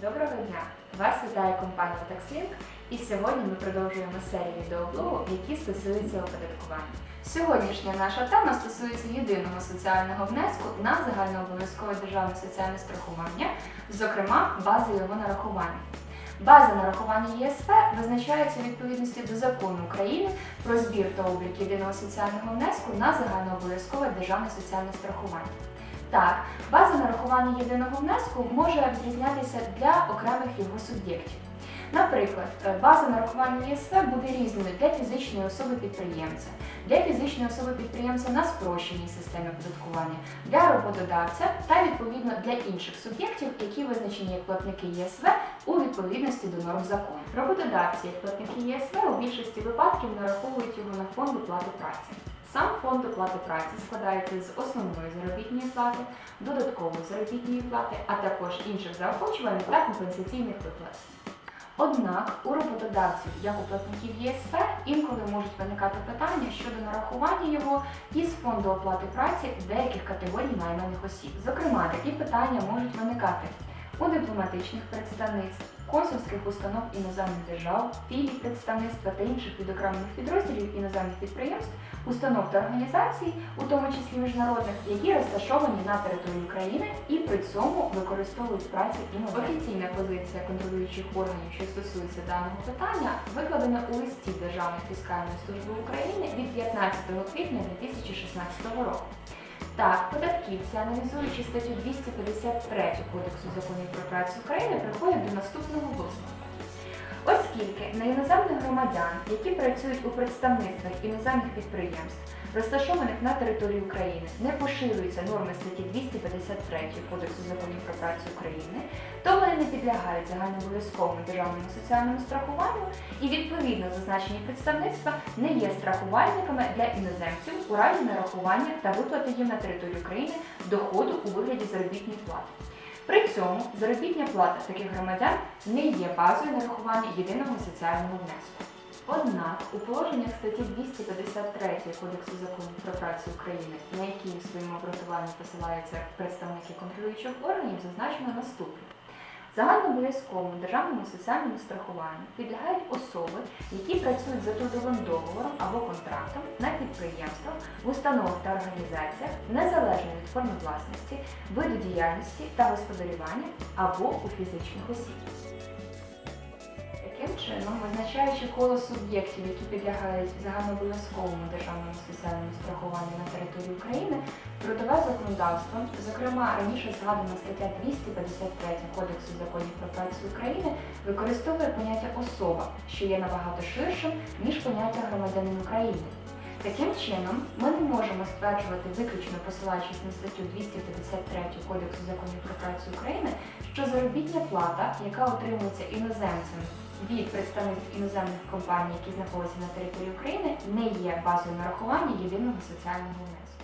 Доброго дня! Вас вітає компанія TaxLink і сьогодні ми продовжуємо серію відеоблогу, які стосуються оподаткування. Сьогоднішня наша тема стосується єдиного соціального внеску на загальнообов'язкове державне соціальне страхування, зокрема бази його нарахування. База нарахування ЄСВ визначається у відповідності до закону України про збір та облік єдиного соціального внеску на загальнообов'язкове державне соціальне страхування. Так, база нарахування єдиного внеску може відрізнятися для окремих його суб'єктів. Наприклад, е, база нарахування ЄСВ буде різною для фізичної особи підприємця, для фізичної особи підприємця на спрощеній системі оподаткування, для роботодавця та відповідно для інших суб'єктів, які визначені як платники ЄСВ у відповідності до норм закону. Роботодавці, як платники ЄСВ, у більшості випадків нараховують його на фонд оплати праці. Сам фонд оплати праці складається з основної заробітної плати, додаткової заробітної плати, а також інших заохочувальних та компенсаційних виплат. Однак у роботодавців, як у платників ЄСВ, інколи можуть виникати питання щодо нарахування його із фонду оплати праці деяких категорій найманих осіб. Зокрема, такі питання можуть виникати у дипломатичних представництв, консульських установ іноземних держав, філій представництва та інших відокремлених підрозділів іноземних підприємств, установ та організацій, у тому числі міжнародних, які розташовані на території України і при цьому використовують працю іноземців. Офіційна позиція контролюючих органів, що стосується даного питання, викладена у листі Державної фіскальної служби України від 15 квітня 2016 року. Так, податківці, аналізуючи статтю 253 Кодексу законів про працю України, приходять до наступного висновку. Оскільки на іноземних громадян, які працюють у представництвах іноземних підприємств, розташованих на території України, не поширюються норми статті 253 Кодексу законів про працю України, то вони не підлягають загальнообов'язковому державному соціальному страхуванню і відповідно зазначені представництва не є страхувальниками для іноземців у разі нарахування та виплати їм на території України доходу у вигляді заробітної плати. При цьому заробітня плата таких громадян не є базою нарахування єдиного соціального внеску. Однак у положеннях статті 253 Кодексу законів про працю України, на які в своєму обґрунтуванні посилаються представники контролюючих органів, зазначено наступне. Загальнообов'язковому державному соціальному страхуванню підлягають особи, які працюють за трудовим договором або контрактом на підприємствах, в установах та організаціях незалежно від форми власності, виду діяльності та господарювання або у фізичних осіб. Чином, визначаючи коло суб'єктів, які підлягають загальнообов'язковому державному соціальному страхуванню на території України, трудове законодавство, зокрема раніше згадана стаття 253 Кодексу законів про працю України, використовує поняття особа, що є набагато ширшим, ніж поняття громадянин України. Таким чином, ми не можемо стверджувати, виключно посилаючись на статтю 253 Кодексу законів про працю України, що заробітня плата, яка отримується іноземцем від представників іноземних компаній, які знаходяться на території України, не є базою нарахування єдиного соціального внеску.